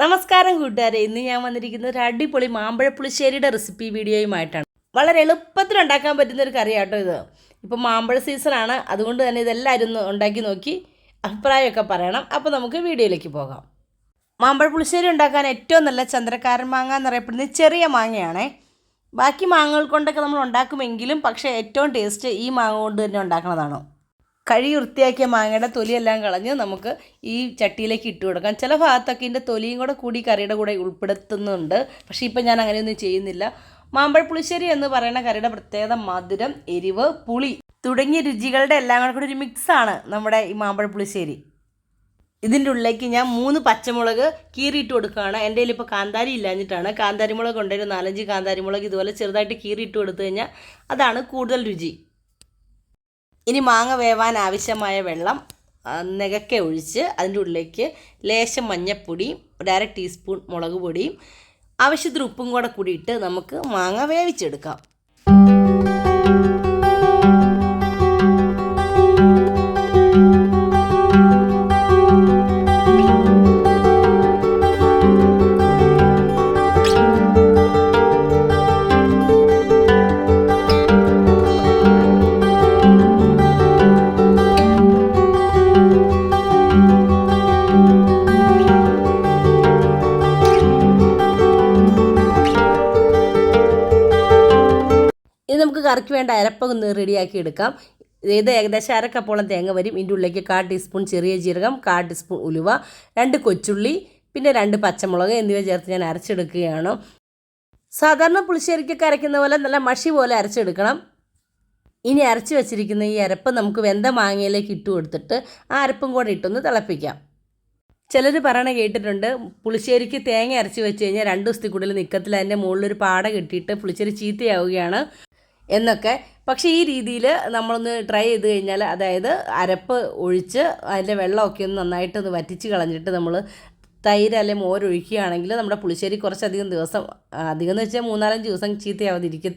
നമസ്കാരം കൂട്ടുകാരെ. ഇന്ന് ഞാൻ വന്നിരിക്കുന്നത് ഒരു അടിപൊളി മാമ്പഴ പുളിശ്ശേരിയുടെ റെസിപ്പി വീഡിയോയുമായിട്ടാണ്. വളരെ എളുപ്പത്തിൽ ഉണ്ടാക്കാൻ പറ്റുന്ന ഒരു കറിയാട്ടോ ഇത്. ഇപ്പോൾ മാമ്പഴ സീസണാണ് അതുകൊണ്ട് തന്നെ ഇതെല്ലാവരും ഒന്ന് ഉണ്ടാക്കി നോക്കി അഭിപ്രായമൊക്കെ പറയണം. അപ്പോൾ നമുക്ക് വീഡിയോയിലേക്ക് പോകാം. മാമ്പഴ പുളിശ്ശേരി ഉണ്ടാക്കാൻ ഏറ്റവും നല്ല ചന്ദ്രക്കാരൻ മാങ്ങ എന്നറിയപ്പെടുന്നത് ചെറിയ മാങ്ങയാണേ. ബാക്കി മാങ്ങകൾ കൊണ്ടൊക്കെ നമ്മൾ ഉണ്ടാക്കുമെങ്കിലും പക്ഷേ ഏറ്റവും ടേസ്റ്റ് ഈ മാങ്ങ കൊണ്ട് തന്നെ ഉണ്ടാക്കുന്നതാണ് കഴി വൃത്തിയാക്കിയ മാങ്ങയുടെ തൊലിയെല്ലാം കളഞ്ഞ് നമുക്ക് ഈ ചട്ടിയിലേക്ക് ഇട്ട് കൊടുക്കാം. ചില ഭാഗത്തൊക്കെ ഇതിന്റെ തൊലിയും കൂടെ കൂടി കറിയുടെ കൂടെ ഉൾപ്പെടുത്തുന്നുണ്ട്. പക്ഷേ ഇപ്പം ഞാൻ അങ്ങനെയൊന്നും ചെയ്യുന്നില്ല. മാമ്പഴ പുളിശ്ശേരി എന്ന് പറയുന്ന കറിയുടെ പ്രത്യേകത മധുരം എരിവ് പുളി തുടങ്ങിയ രുചികളുടെ എല്ലാം കൂടെ കൂടി ഒരു മിക്സാണ് നമ്മുടെ ഈ മാമ്പഴ പുളിശ്ശേരി. ഇതിന്റെ ഉള്ളിലേക്ക് ഞാൻ മൂന്ന് പച്ചമുളക് കീറിയിട്ട് കൊടുക്കുകയാണ്. എന്റെ കയ്യിൽ ഇപ്പോൾ കാന്താരി ഇല്ലാഞ്ഞിട്ടാണ്. കാന്താരി മുളക് കൊണ്ടുവരും നാലഞ്ച് കാന്താരി മുളക് ഇതുപോലെ ചെറുതായിട്ട് കീറിയിട്ട് കൊടുത്തു കഴിഞ്ഞാൽ അതാണ് കൂടുതൽ രുചി. ഇനി മാങ്ങ വേവാൻ ആവശ്യമായ വെള്ളം നികക്കെ ഒഴിച്ച് അതിന്റെ ഉള്ളിലേക്ക് ലേശം മഞ്ഞപ്പൊടിയും ഒരു അര ടീസ്പൂൺ മുളക് പൊടിയും ആവശ്യത്തിന് ഉപ്പും കൂടെ കൂടിയിട്ട് നമുക്ക് മാങ്ങ വേവിച്ചെടുക്കാം. നമുക്ക് കറിക്ക് വേണ്ട അരപ്പൊക്കെ ഒന്ന് റെഡിയാക്കി എടുക്കാം. ഇത് ഏകദേശം അരക്കപ്പോളം കപ്പോളം തേങ്ങ വരും. ഇതിന്റെ ഉള്ളിലേക്ക് കാ ടീസ്പൂൺ ചെറിയ ജീരകം കാ ടീസ്പൂൺ ഉലുവ രണ്ട് കൊച്ചുള്ളി പിന്നെ രണ്ട് പച്ചമുളക് എന്നിവ ചേർത്ത് ഞാൻ അരച്ചെടുക്കുകയാണ്. സാധാരണ പുളിശ്ശേരിക്കൊക്കെ അരയ്ക്കുന്ന പോലെ നല്ല മഷി പോലെ അരച്ചെടുക്കണം. ഇനി അരച്ച് വെച്ചിരിക്കുന്ന ഈ അരപ്പ് നമുക്ക് വെന്ത മാങ്ങയിലേക്ക് ഇട്ട് കൊടുത്തിട്ട് ആ അരപ്പും കൂടെ ഇട്ടൊന്ന് തിളപ്പിക്കാം. ചിലർ പറയണ കേട്ടിട്ടുണ്ട് പുളിശ്ശേരിക്ക് തേങ്ങ അരച്ച് വെച്ച് കഴിഞ്ഞാൽ രണ്ട് ദിവസത്തിൽ കൂടുതൽ നിൽക്കത്തില്ല അതിന്റെ മുകളിലൊരു പാട കെട്ടിയിട്ട് പുളിശ്ശേരി ചീത്തയാവുകയാണ്. എന്നൊക്കെ. പക്ഷേ ഈ രീതിയിൽ നമ്മളൊന്ന് ട്രൈ ചെയ്ത് കഴിഞ്ഞാൽ അതായത് അരപ്പ് ഒഴിച്ച് അതിന്റെ വെള്ളമൊക്കെ ഒന്ന് നന്നായിട്ടൊന്ന് വറ്റിച്ച് കളഞ്ഞിട്ട് നമ്മൾ തൈര് അല്ലെങ്കിൽ മോരൊഴിക്കുകയാണെങ്കിൽ നമ്മുടെ പുളിശ്ശേരി കുറച്ചധികം ദിവസം അധികം എന്ന് വെച്ചാൽ മൂന്നാലഞ്ച് ദിവസം ചീത്തയാവാതിരിക്കും.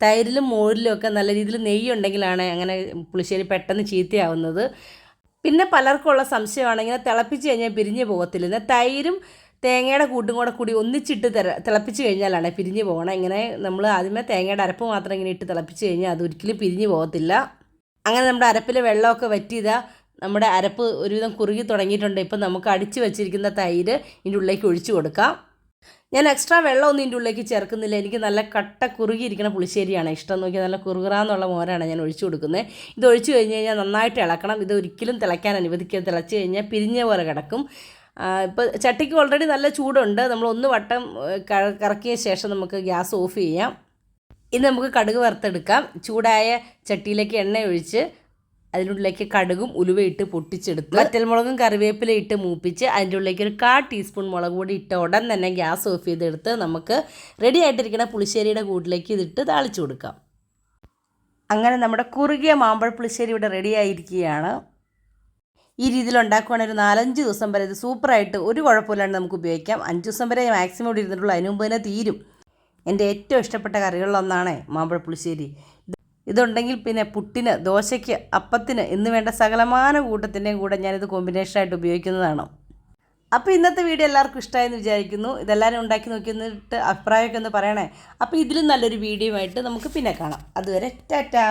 തൈരിലും മോരിലും ഒക്കെ നല്ല രീതിയിൽ നെയ്യ് ഉണ്ടെങ്കിലാണ് അങ്ങനെ പുളിശ്ശേരി പെട്ടെന്ന് ചീത്തയാവുന്നത്. പിന്നെ പലർക്കുള്ള സംശയമാണെങ്കിൽ തിളപ്പിച്ച് കഴിഞ്ഞാൽ പിരിഞ്ഞ് പോകത്തില്ല. തൈരും തേങ്ങയുടെ കൂട്ടും കൂടെ കൂടി ഒന്നിച്ചിട്ട് തിര തിളപ്പിച്ച് കഴിഞ്ഞാലാണ് പിരിഞ്ഞ് പോകണം. ഇങ്ങനെ നമ്മൾ ആദ്യമേ തേങ്ങയുടെ അരപ്പ് മാത്രം ഇങ്ങനെ ഇട്ട് തിളപ്പിച്ച് കഴിഞ്ഞാൽ അത് ഒരിക്കലും പിരിഞ്ഞ് പോകത്തില്ല. അങ്ങനെ നമ്മുടെ അരപ്പിൽ വെള്ളമൊക്കെ വറ്റിയതാ. നമ്മുടെ അരപ്പ് ഒരുവിധം കുറുകി തുടങ്ങിയിട്ടുണ്ട്. ഇപ്പം നമുക്ക് അടിച്ച് വെച്ചിരിക്കുന്ന തൈര് ഇതിന്റെ ഉള്ളിലേക്ക് ഒഴിച്ചു കൊടുക്കാം. ഞാൻ എക്സ്ട്രാ വെള്ളമൊന്നും ഇതിന്റെ ഉള്ളിലേക്ക് ചേർക്കുന്നില്ല. എനിക്ക് നല്ല കട്ട കുറുകിയിരിക്കുന്ന പുളിശ്ശേരിയാണ്. ഇഷ്ടം നോക്കിയാൽ നല്ല കുറുകുറാന്നുള്ള മോരാണ് ഞാൻ ഒഴിച്ചു കൊടുക്കുന്നത്. ഇത് ഒഴിച്ചു കഴിഞ്ഞ് കഴിഞ്ഞാൽ നന്നായിട്ട് ഇളക്കണം. ഇത് ഒരിക്കലും തിളയ്ക്കാൻ അനുവദിക്കുക തിളച്ച് കഴിഞ്ഞാൽ പിരിഞ്ഞ പോലെ കിടക്കും. ഇപ്പോൾ ചട്ടിക്ക് ഓൾറെഡി നല്ല ചൂടുണ്ട്. നമ്മൾ ഒന്ന് വട്ടം കറക്കിയ ശേഷം നമുക്ക് ഗ്യാസ് ഓഫ് ചെയ്യാം. ഇനി നമുക്ക് കടുക് വറുത്തെടുക്കാം. ചൂടായ ചട്ടിയിലേക്ക് എണ്ണ ഒഴിച്ച് അതിനുള്ളിലേക്ക് കടുകും ഉലുവയിട്ട് പൊട്ടിച്ചെടുത്ത് വറ്റൽമുളകും കറിവേപ്പില ഇട്ട് മൂപ്പിച്ച് അതിന്റെ ഉള്ളിലേക്ക് ഒരു കാ ടീസ്പൂൺ മുളക് പൊടി ഇട്ട ഉടൻ തന്നെ ഗ്യാസ് ഓഫ് ചെയ്തെടുത്ത് നമുക്ക് റെഡി ആയിട്ടിരിക്കുന്ന പുളിശ്ശേരിയുടെ കൂട്ടിലേക്ക് ഇതിട്ട് താളിച്ചു കൊടുക്കാം. അങ്ങനെ നമ്മുടെ കുറുകിയ മാമ്പഴ പുളിശ്ശേരി ഇവിടെ റെഡി ആയിരിക്കുകയാണ്. ഈ രീതിയിൽ ഉണ്ടാക്കുവാണെങ്കിൽ ഒരു നാലഞ്ച് ദിവസം വരെ ഇത് സൂപ്പറായിട്ട് ഒരു കുഴപ്പമില്ലാണ്ട് നമുക്ക് ഉപയോഗിക്കാം. അഞ്ച് ദിവസം വരെ മാക്സിമം ഇവിടെ ഇരുന്നിട്ടുള്ളൂ. അതിന് മുമ്പ് തന്നെ തീരും. എന്റെ ഏറ്റവും ഇഷ്ടപ്പെട്ട കറികളിലൊന്നാണ് മാമ്പഴ പുളിശ്ശേരി. ഇതുണ്ടെങ്കിൽ പിന്നെ പുട്ടിന് ദോശയ്ക്ക് അപ്പത്തിന് എന്ന് വേണ്ട സകലമാന കൂട്ടത്തിന്റെയും കൂടെ ഞാനിത് കോമ്പിനേഷനായിട്ട് ഉപയോഗിക്കുന്നതാണ്. അപ്പോൾ ഇന്നത്തെ വീഡിയോ എല്ലാവർക്കും ഇഷ്ടമായെന്ന് വിചാരിക്കുന്നു. ഇതെല്ലാവരും ഉണ്ടാക്കി നോക്കി എന്നിട്ട് അഭിപ്രായമൊക്കെ ഒന്ന് പറയണേ. അപ്പോൾ ഇതിലും നല്ലൊരു വീഡിയോ ആയിട്ട് നമുക്ക് പിന്നെ കാണാം. അതുവരെ ടാറ്റാ.